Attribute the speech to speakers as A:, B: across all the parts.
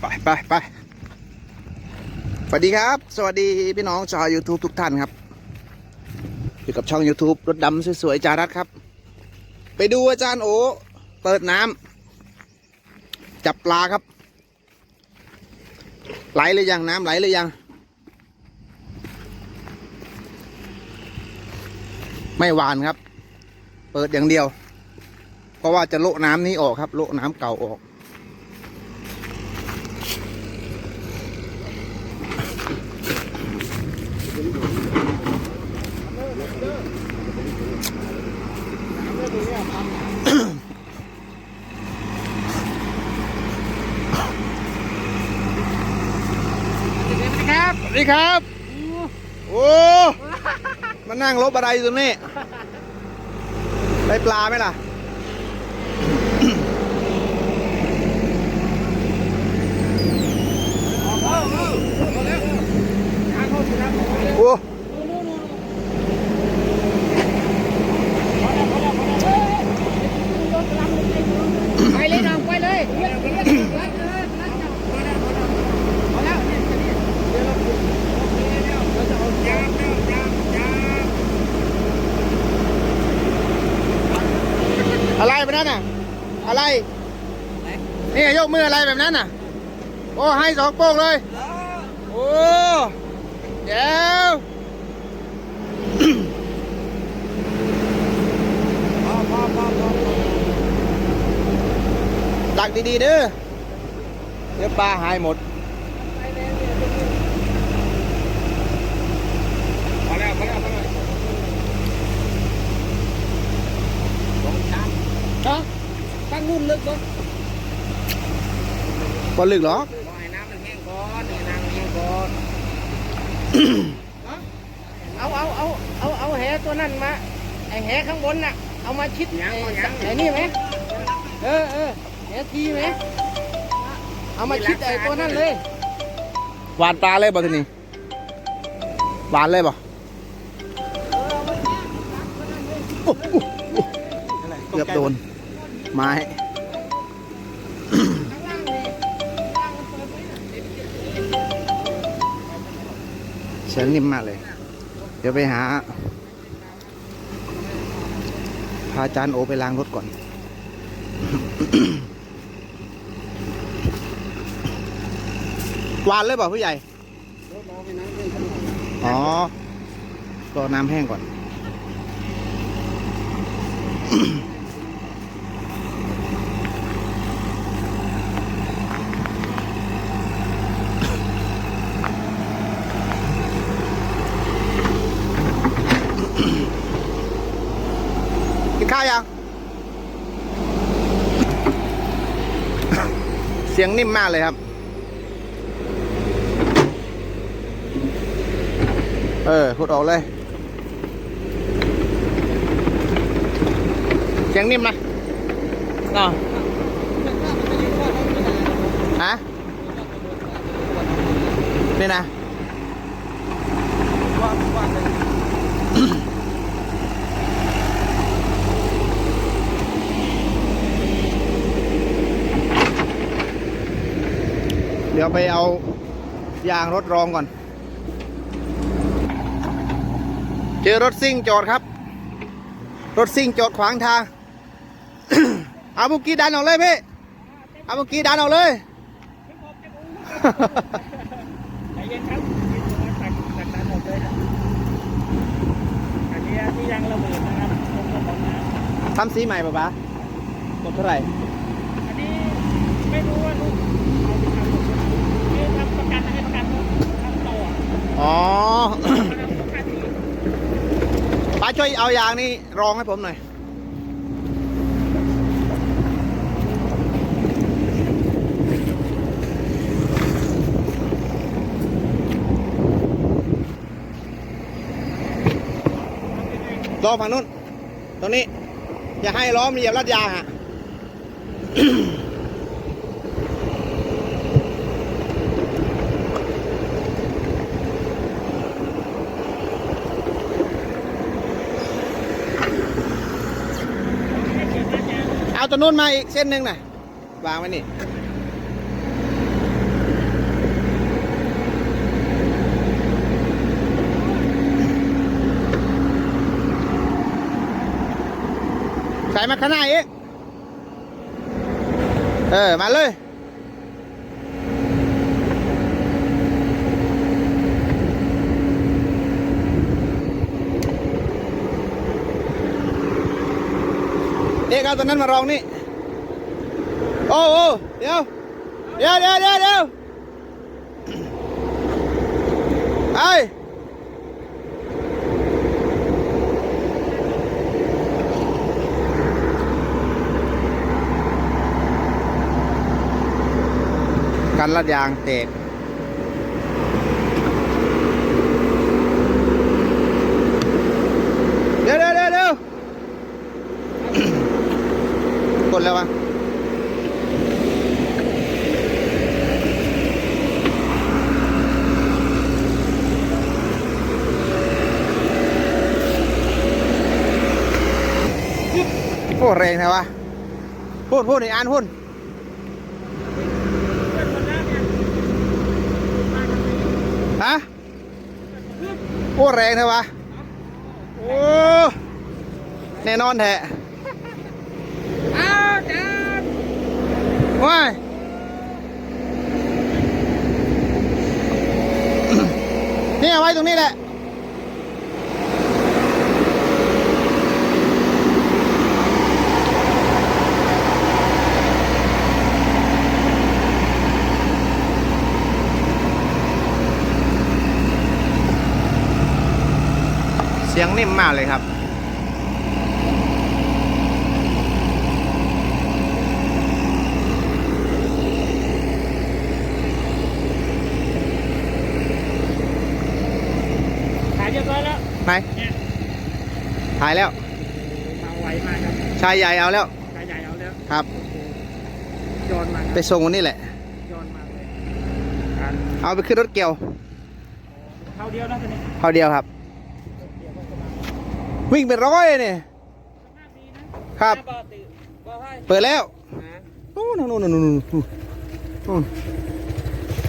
A: ไปไปไปสวัสดีครับ สวัสดีพี่น้องชาว YouTube ทุกท่านครับ อยู่กับช่อง YouTube รถดำสวยๆจารัสครับ ไปดูอาจารย์โอ เปิดน้ำจับปลาครับ ไหลเลยยังน้ำไหลเลยยัง ไม่หวานครับ เปิดอย่างเดียว เพราะว่าจะโละน้ำนี้ออกครับ โละน้ำเก่าออก
B: ครับ
A: สวัสดีครับ โอ้มานั่งลบอะไรอยู่ตรงนี้ ได้ปลาไหมล่ะ โอ้
B: ไปเลยน้องไปเลย
A: อะไรแบบนั้นน่ะ อะไร นี่ยกมืออะไรแบบนั้นน่ะ โอ้ให้สองโป้งเลย โอ้เดี๋ยวตักดีๆเด้อเดี๋ยวปลาหายหมด
B: พอแล้วพอแล้วพอแล้วฮะตั้งนุ่นลึกก่อน
A: บอลลึกเหรอ
B: ให้น้ำมันแห้งก่อนให้น้ำมันแห้งก่อนเอาเอาเอาเอาเอาแหตัวนั้นมาไอแหข้างบนน่ะ เอามาชิดไอ้ไอ้นี่ไหมเออเออแหทีไหมเอามาชิดไอ้ตัวนั้นเลย
A: หวานปลาเลยบ่ทีนี้หวานเลยบ่โอ้โหเกือบโดนไม้ สียงนิ่มมากเลย เดี๋ยวไปหา พาอาจารย์โอไปล้างรถก่อนวานเลยเปล่าผู้ใหญ่ อ๋อ รอน้ำแห้งก่อน กินข้าวยัง เสียงนิ่มมากเลยครับ เออพูดออกเลย เสียงนิ่มนะเนาะฮะนี่นะ ดี๋ยวไปเอายางรถรองก่อน เจอรถซิ่งจอดครับ รถซิ่งจอดขวางทาง เอาบุกี้ดันออกเลยพี่ เอาบุกี้ดันออกเลย
B: ใจเย็นครับตักตักตักหมดเลยนะอันนี้ที่ยังระเบิดนะครับตรงกระบอกน้ำ
A: ทำสีใหม่ป่ะป๊าหมดเท่าไหร่
B: อันนี้ไม่รู้ว่าลูกเอาไปทำนี่ทำประกันให้ประกันทำต่อ
A: อ๋อ
B: ประกันที่
A: ป้า ช่วยเอายางนี่รองให้ผมหน่อย รอฝั่งนู้น ตรงนี้ อย่าให้ล้อมนเหยียบลัดยางอะ ตัวนู้นมาอีกเส้นหนึ่งน่ะ วางไว้นี่ใส่มาข้างหน้าอีก เออ มาเลย กเอาตัวนั้นมารองนี่ โอ้โอ้เดี๋ยว เดี๋ยวเดี๋ยวเดี๋ยวเดี๋ยวไอกันลัดยางเตกเดี๋ยวเดี๋ยวเดี๋ยวเดี๋ยว กดแล้ววะโอ้ แรงนะวะพูดพูดอีกอันพูดฮะโอ้แรงนะวะโอ้แน่นอนแท้
B: อ้าวจ้า
A: ว้ายนี่เอาไว้ตรงนี้แหละ สียงนิ่มมากเลยครับ
B: ขายเรียบร้อยแล้ว
A: ไหน
B: เนี่ย
A: ถ่ายแล้ว
B: มาไวมากครับ
A: ชายใหญ่เอาแล้ว
B: ขายใหญ่เอาแล้ว
A: ครับ
B: โยนมาค
A: ไป
B: รับ
A: ส่งวันนี้แหละ
B: โยนมาเลยการ
A: เอาไปขึ้นรถเกี่ยว
B: เท่าเดียวนะตอนนี้
A: เท่าเดียวครับ วิ่งเป็นร้อยเนี่ยครับ
B: ปกติก็ให้
A: เปิดแล้ว
B: นะ
A: นู่นนู่นนู่นนู่นนู่นนู่น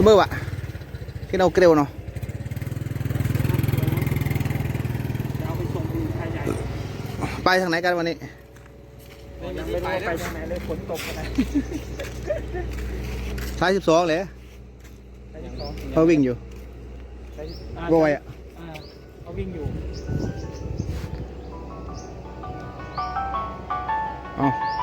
A: เมื่อวะกินเอาเกลียวเนาะ
B: จะเอาไปส่งดูขายใหญ่
A: ไปทางไหนกันวันนี้
B: ยังไม่รู้ว่าไปทางไหนเลยฝนตกขนาด
A: ท้ายสิบสองเลย
B: ไปยังสอง
A: เขาวิ่งอยู่
B: อ่า
A: โรยอะ
B: อ่าเขาวิ่งอยู่
A: เอา